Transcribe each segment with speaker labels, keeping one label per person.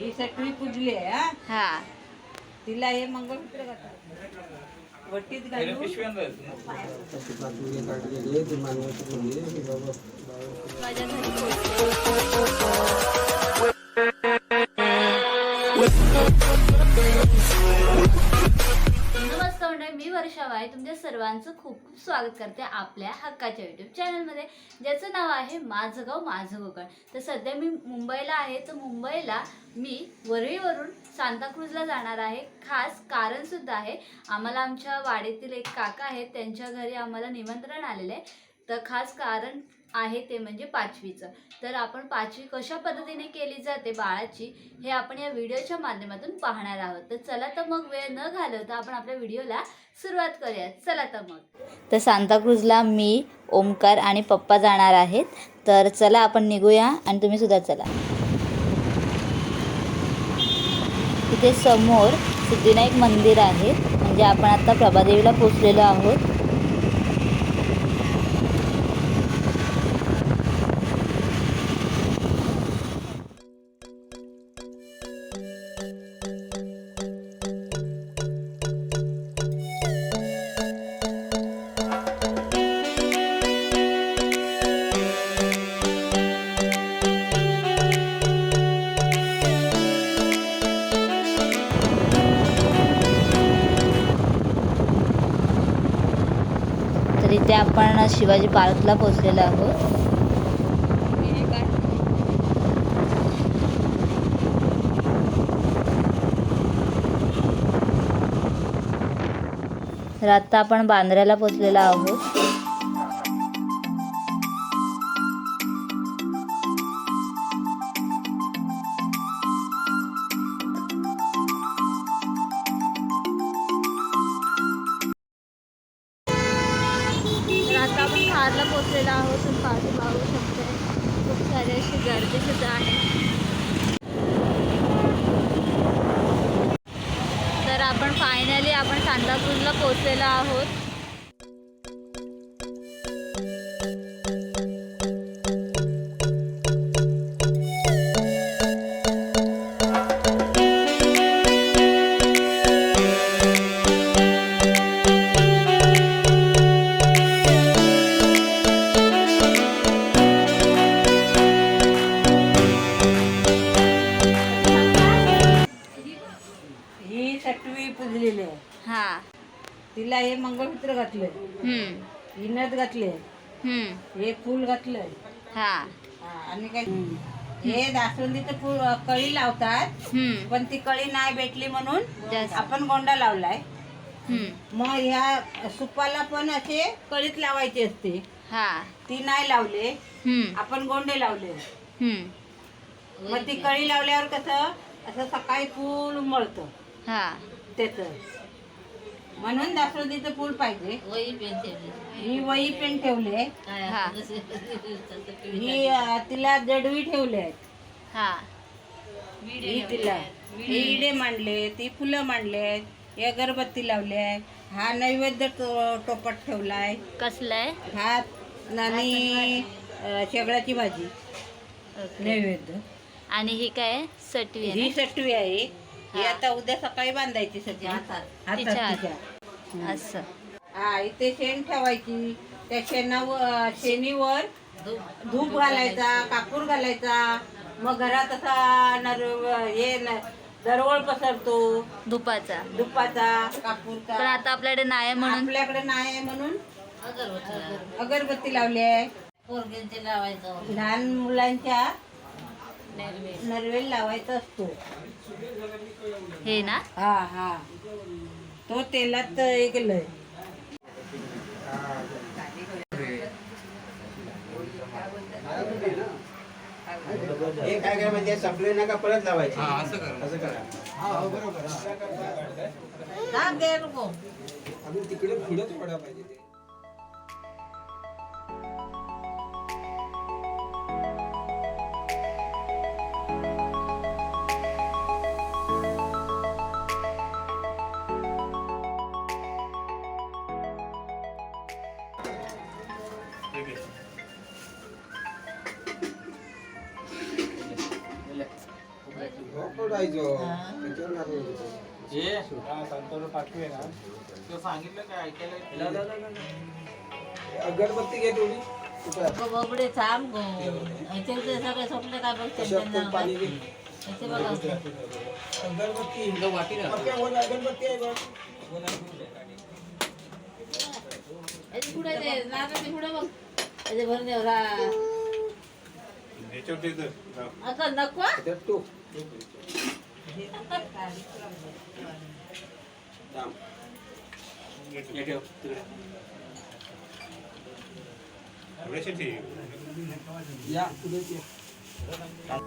Speaker 1: ही सटवी पुजली आहे हा?
Speaker 2: हा.
Speaker 1: तिला हे मंगळसूत्र घातलं. वटीत घालून.
Speaker 2: माझ्या घरी पोहोचले. मी वर्षा वाय तुमच्या सर्वांचं खूप खूप स्वागत करते आपल्या हक्काच्या युट्यूब चॅनलमध्ये ज्याचं नाव आहे माझं गाव माझं कोकण तर सध्या मी मुंबईला आहे. तर मुंबईला मी वरळीवरून सांताक्रूजला जाणार आहे. खास कारण सुद्धा आहे आम्हाला आमच्या वाडीतील एक काका आहेत त्यांच्या घरी आम्हाला निमंत्रण आलेलं आहे. तर खास कारण आहे ते म्हणजे पाचवीचं. तर आपण पाचवी कशा पद्धतीने केली जाते बाळाची हे आपण या व्हिडिओच्या माध्यमातून पाहणार आहोत. तर चला तर मग वेळ न घालवता आपण आपल्या व्हिडिओला सुरुवात करूयात. चला तर मग. तर सांताक्रूजला मी ओमकार आणि पप्पा जाणार आहेत. तर चला आपण निघूया आणि तुम्ही सुद्धा चला. तिथे समोर सिद्धिविनायक मंदिर आहे. म्हणजे आपण आता प्रभादेवीला पोचलेलो आहोत. तर आपण शिवाजी पार्कला पोचलेलो आहोत. तर आता आपण बांद्र्याला पोचलेलो आहोत. आता पोचलेला आहोत पाणी पाठी पाहू शकतो खूप सारी अशी गर्दी सुद्धा आहे. तर आपण फायनली आपण सांताक्रूजला पोचलेला आहोत.
Speaker 1: ही सटवी पुजलेली आहे.
Speaker 2: हा.
Speaker 1: तिला हे मंगळसूत्र घातलंय.
Speaker 2: हम्म,
Speaker 1: नथ घातले
Speaker 2: हम्म,
Speaker 1: हे फूल घातलंय.
Speaker 2: हा.
Speaker 1: हा, आणि काय? हे दासवंदीचं फूल कळी लावतात.
Speaker 2: हम्म,
Speaker 1: पण ती कळी नाही भेटली म्हणून
Speaker 2: जास्त.
Speaker 1: आपण गोंडा लावलाय.
Speaker 2: हम्म,
Speaker 1: मग ह्या सुपाला पण असे कळीत लावायचे असते.
Speaker 2: हा.
Speaker 1: ती नाही लावले.
Speaker 2: हम्म,
Speaker 1: आपण गोंडे लावले.
Speaker 2: हम्म,
Speaker 1: मग ती कळी लावल्यावर कसं? असं सकाळी फूल उमळतं.
Speaker 2: हा.
Speaker 1: त्याच म्हणून दासवंदीचं फूल पाहिजे. ही वही पेन ठेवले.
Speaker 2: हा
Speaker 1: ही. अ, तिला जडवी ठेवले आहेत.
Speaker 2: हा.
Speaker 1: ही तिला हे इडे मांडले ती फुलं मांडले हे अगरबत्ती लावले हा नैवेद्य टो- टोपट ठेवलाय.
Speaker 2: कसलंय?
Speaker 1: भात आणि अ, शेगडाची भाजी. नैवेद्य.
Speaker 2: आणि ही काय? सटवी आहे
Speaker 1: ही सटवी आहे. ही. आता उद्या सकाळी बांधायची सटवी हातात
Speaker 2: तिच्या.
Speaker 1: तिच्या?
Speaker 2: असं.
Speaker 1: हा इथे शेण ठेवायची. त्या शेणावर शेणीवर धूप. घालायचा कापूर घालायचा. मग घरात असा नर हे न- दरवळ पसरतो.
Speaker 2: धुपाचा.
Speaker 1: दुपाचा
Speaker 2: पण
Speaker 1: कापूरचा
Speaker 2: आता आपल्याकडे नाही म्हणून?
Speaker 1: आपल्याकडे नाही आहे म्हणून? अगरबत्ती लावली. आहे. लहान मुलांच्या नरवेल लावायचा असतो.
Speaker 2: हे ना?
Speaker 1: हा हा. तो तेलात हे
Speaker 3: काय काय म्हणजे संपले ना का परत लावायचे. असं करा. आम्ही तिकडे पुढे पडा पाहिजे ते. त्याच्यावर. अगरबत्ती घे थोडी कुठं? आहे?
Speaker 1: बबडे थांब याचे ते सगळे सोपले काय बघ
Speaker 3: कशात पण पाणी घे?
Speaker 1: याचे बघा
Speaker 3: अगरबत्ती पक्या वर अगरबत्ती आहे बघ.
Speaker 1: याचे पुढे ते नारळाचे पुढे बघ. याचे भरून नको?
Speaker 3: त्यात या थांब.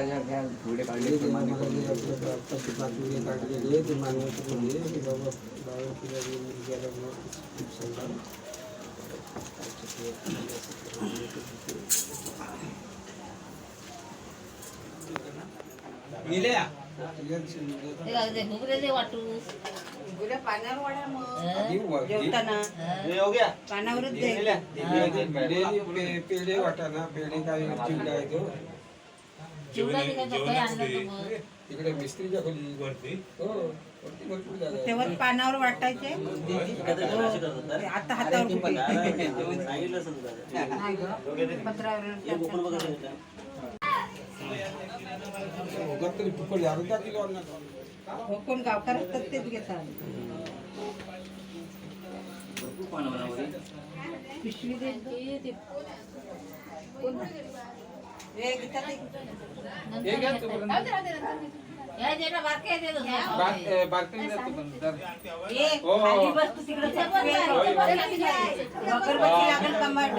Speaker 3: या पुढे काढले ते मला जे आपलं आत्ताची बातमी ते मानवाचं म्हणजे बाबा बाबा तुला जे
Speaker 1: घुगरे दे वाटू. घुगरे पाण्यावर वाढा
Speaker 3: आधी
Speaker 1: मग.
Speaker 3: वा-
Speaker 1: जेवताना. पाण्यावरच दे.
Speaker 3: पेढे वाटाणा पेढे काय चिवडा आहे तो.
Speaker 1: चिवडा
Speaker 3: तिकडे मिस्त्रीच्या खोली हो वरती? आहे.
Speaker 1: तेव्हा पानावर वाटायचे. आता हातावर पत्रावर हो, कोण गावकार असतात तेच घेतात. पिशवी दे. कोण? हे घेतात ते. हे जे ना बारके आहे ते दुसरं. ये,
Speaker 3: हो, हो.
Speaker 1: खाली बस तू तिकडे चटके. अगरबत्ती लागेल कमांड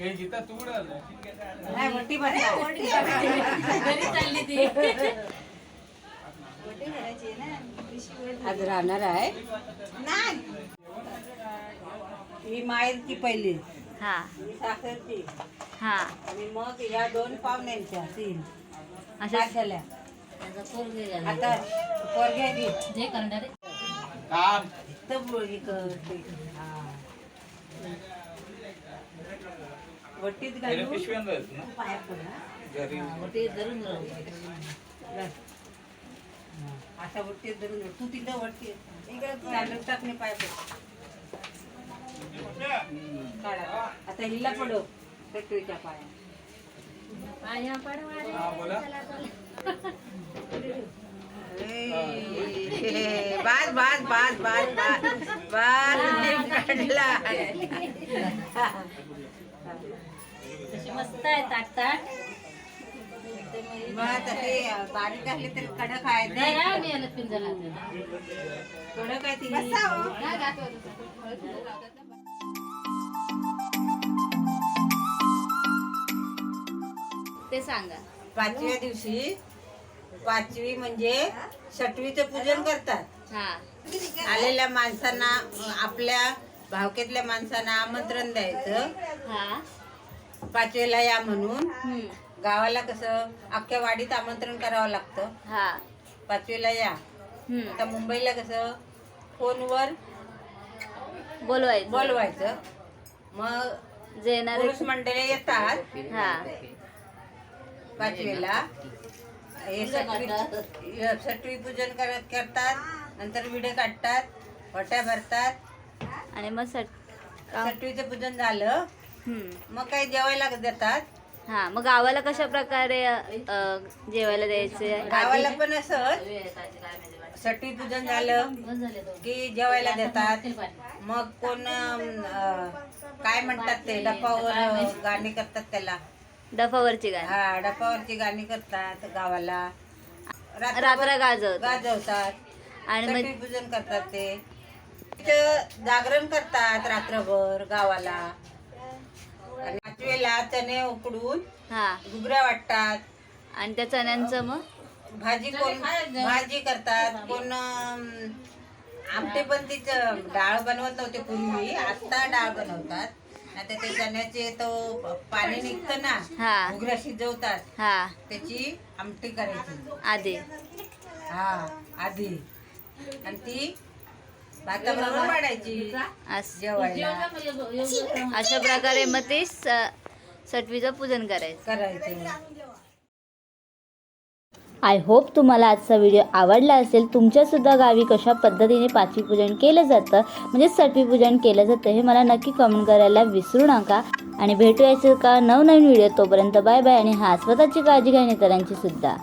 Speaker 1: बाई बस. नाही, वटी बसला. आज राहणार आहे. ही माहेरची पहिली.
Speaker 2: हा.
Speaker 1: ही
Speaker 2: हा.
Speaker 1: आणि मग या दोन पाहुण्यांच्या तीन.
Speaker 2: अशा
Speaker 1: झाल्या आता पोरग्या
Speaker 2: जे करणारे
Speaker 1: तर पोरगी करते. वटीत घालून पाया पड. हा. वटीत धरून वटीत धरून. तू तिथं वटी चालत टाकणे पाय पड. काढा. आता हिला पडव. टटवीच्या पाया.
Speaker 2: पाया पडवारे
Speaker 1: बास बास बास बास बास बास काढला.
Speaker 2: तशी मस्त आहे ताट ताट
Speaker 1: मग ते बारीक असले तरी कडक आहे
Speaker 2: नाही ना, मी याला पिंजरा
Speaker 1: कडक आहे ती.
Speaker 2: ते सांगा.
Speaker 1: पाचव्या दिवशी पाचवी म्हणजे षटवीचं पूजन करतात.
Speaker 2: हा.
Speaker 1: आलेल्या माणसांना आपल्या भावकेतल्या माणसांना आमंत्रण द्यायचं.
Speaker 2: हा.
Speaker 1: पाचवीला या म्हणून.
Speaker 2: हम्म.
Speaker 1: गावाला कसं अख्ख्या वाडीत आमंत्रण करावं लागतं.
Speaker 2: हा.
Speaker 1: पाचवीला या.
Speaker 2: हम्म.
Speaker 1: आता मुंबईला कसं फोनवर
Speaker 2: बोलवायचं.
Speaker 1: बोलवायचं. मग
Speaker 2: जे येणारे
Speaker 1: पुरुष मंडळी येतात.
Speaker 2: हा.
Speaker 1: पाचवीला. हे सटवी हे सटवी पूजन करत करतात. नंतर विडे काढतात. वट्या भरतात.
Speaker 2: आणि मग सट
Speaker 1: सटवीचं पूजन झालं.
Speaker 2: हम्म.
Speaker 1: मग काही जेवायला देतात?
Speaker 2: हा मग गावाला कशा प्रकारे अ, जेवायला द्यायचे?
Speaker 1: गावाला पण असं सटी पूजन झालं की जेवायला देतात. मग कोण अं, काय म्हणतात ते डपावर गाणी करतात त्याला.
Speaker 2: डफावरची गाणी.
Speaker 1: हा डपावरची गाणी करतात गावाला.
Speaker 2: रात्र गाजवत
Speaker 1: गाजवतात.
Speaker 2: आणि
Speaker 1: पूजन करतात ते. तिथं जागरण करतात रात्रभर गावाला. आणि पाचवेला चणे उकडून
Speaker 2: हा.
Speaker 1: घुगऱ्या वाटतात.
Speaker 2: आणि त्या चण्यांचं मग?
Speaker 1: भाजी कोण भाजी करतात. कोण अं, आमटे पण तिचं डाळ बनवत नव्हते पूर्वी. आता डाळ बनवतात. आता ते चण्याचे तो पाणी निघतं ना घुगऱ्या शिजवतात.
Speaker 2: हा.
Speaker 1: त्याची आमटी करायची.
Speaker 2: आधी.
Speaker 1: हा आधी. आणि ती भाताबरोबर वाढायची.
Speaker 2: अस-
Speaker 1: जेवायला.
Speaker 2: अशा प्रकारे मग ते स- सटवीचं पूजन करायचं.
Speaker 1: करायचे.
Speaker 2: आय होप तुम्हाला आजचा व्हिडिओ आवडला असेल. तुमच्यासुद्धा गावी कशा पद्धतीने पाचवी पूजन केलं जातं म्हणजे सटवी पूजन केलं जातं हे मला नक्की कमेंट करायला विसरू नका. आणि भेटूयाचं का नवनवीन व्हिडिओ तोपर्यंत बाय बाय आणि हा स्वतःची काळजी घ्या आणि इतरांची सुद्धा.